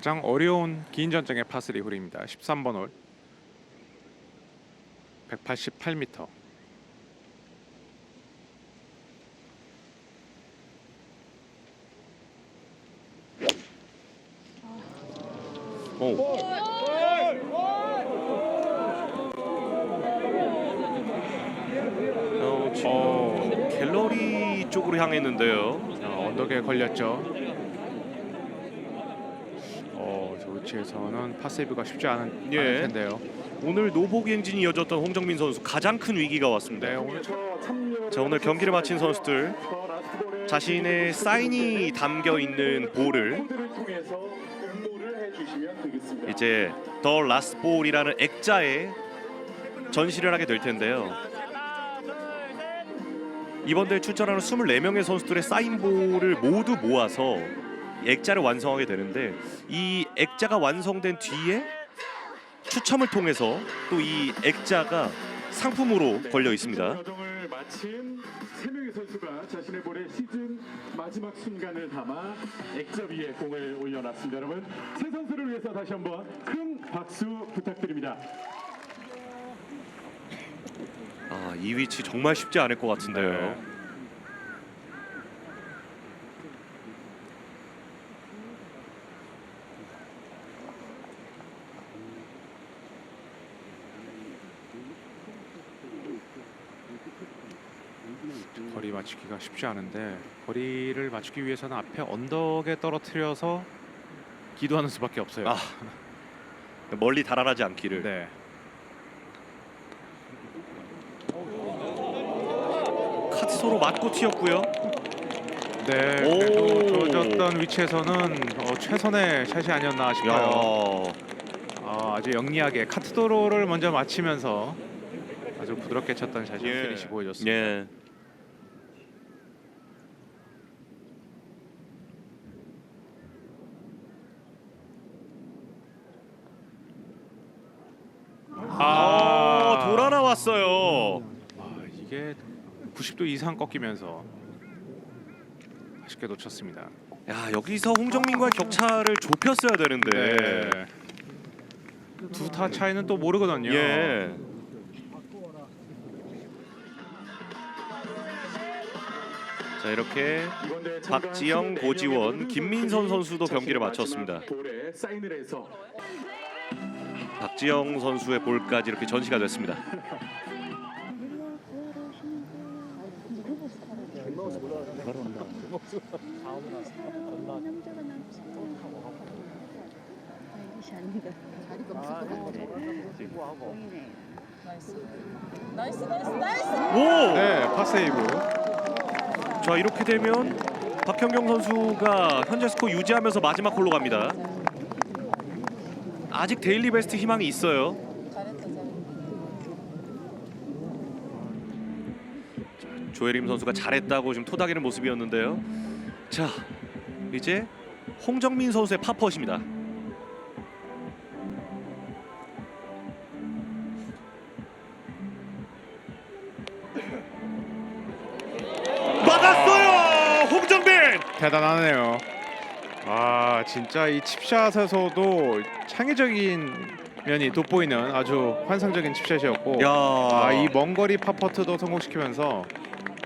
가장 어려운 긴 전장의 파3 홀입니다. 13번 홀. 188m. 오. 어, 어, 갤러리 쪽으로 향했는데요. 자, 언덕에 걸렸죠. 어, 저 위치에서는 파세이브가 쉽지 않은, 예. 않을 텐데요. 오늘 노보기 행진이 이어졌던 홍정민 선수 가장 큰 위기가 왔습니다. 네, 오늘 첫자 오늘 경기를 마친 선수들 자신의 사인이 담겨 있는 볼을 이제 더 라스트 볼이라는 액자에 전시를 하게 될 텐데요. 이번 대회 출전하는 24명의 선수들의 사인볼을 모두 모아서 액자를 완성하게 되는데 이 액자가 완성된 뒤에 추첨을 통해서 또 이 액자가 상품으로 걸려 있습니다. 과정을 마친 세 명의 선수가 자신의 볼에 시즌 마지막 순간을 담아 액자 위에 공을 올려놨습니다. 여러분 세 선수를 위해서 다시 한번 큰 박수 부탁드립니다. 아, 이 위치 정말 쉽지 않을 것 같은데요. 네. 거리 맞추기가 쉽지 않은데 거리를 맞추기 위해서는 앞에 언덕에 떨어뜨려서 기도하는 수밖에 없어요. 아, 멀리 달아나지 않기를. 네. 카트 서로 맞고 튀었고요. 네. 오. 그래도 주어졌던 위치에서는 어, 최선의 샷이 아니었나 싶어요. 야, 아, 아주 영리하게 카트 도로를 먼저 맞히면서 아주 부드럽게 쳤던 샷이 예. 피니시 보여줬습니다. 예. 아, 돌아 나왔어요. 아, 이게 90도 이상 꺾이면서 아쉽게 놓쳤습니다. 야, 여기서 홍정민과의 격차를 좁혔어야 되는데. 네. 두 타 차이는 또 모르거든요. 예. 자, 이렇게 박지영, 24 고지원, 김민선 선수도 경기를 마쳤습니다. 박지영 선수의 볼까지 이렇게 전시가 됐습니다. 나이스. 나이스 나이스 오! 네, 파세이브. 자 이렇게 되면 박현경 선수가 현재 스코어 유지하면서 마지막 홀로 갑니다. 아직 데일리 베스트 희망이 있어요. 잘했다 잘했다 조혜림 선수가 잘했다고 지금 토닥이는 모습이었는데요. 자 이제 홍정민 선수의 파퍼십니다. 막았어요, 홍정민. 대단하네요. 아, 진짜 이 칩샷에서도 창의적인 면이 돋보이는 아주 환상적인 칩샷이었고 야, 아, 이 먼 거리 파퍼트도 성공시키면서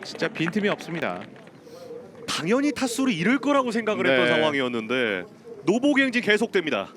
진짜 빈틈이 없습니다. 당연히 타수를 잃을 거라고 생각을 했던 네. 상황이었는데 노보경지 계속됩니다.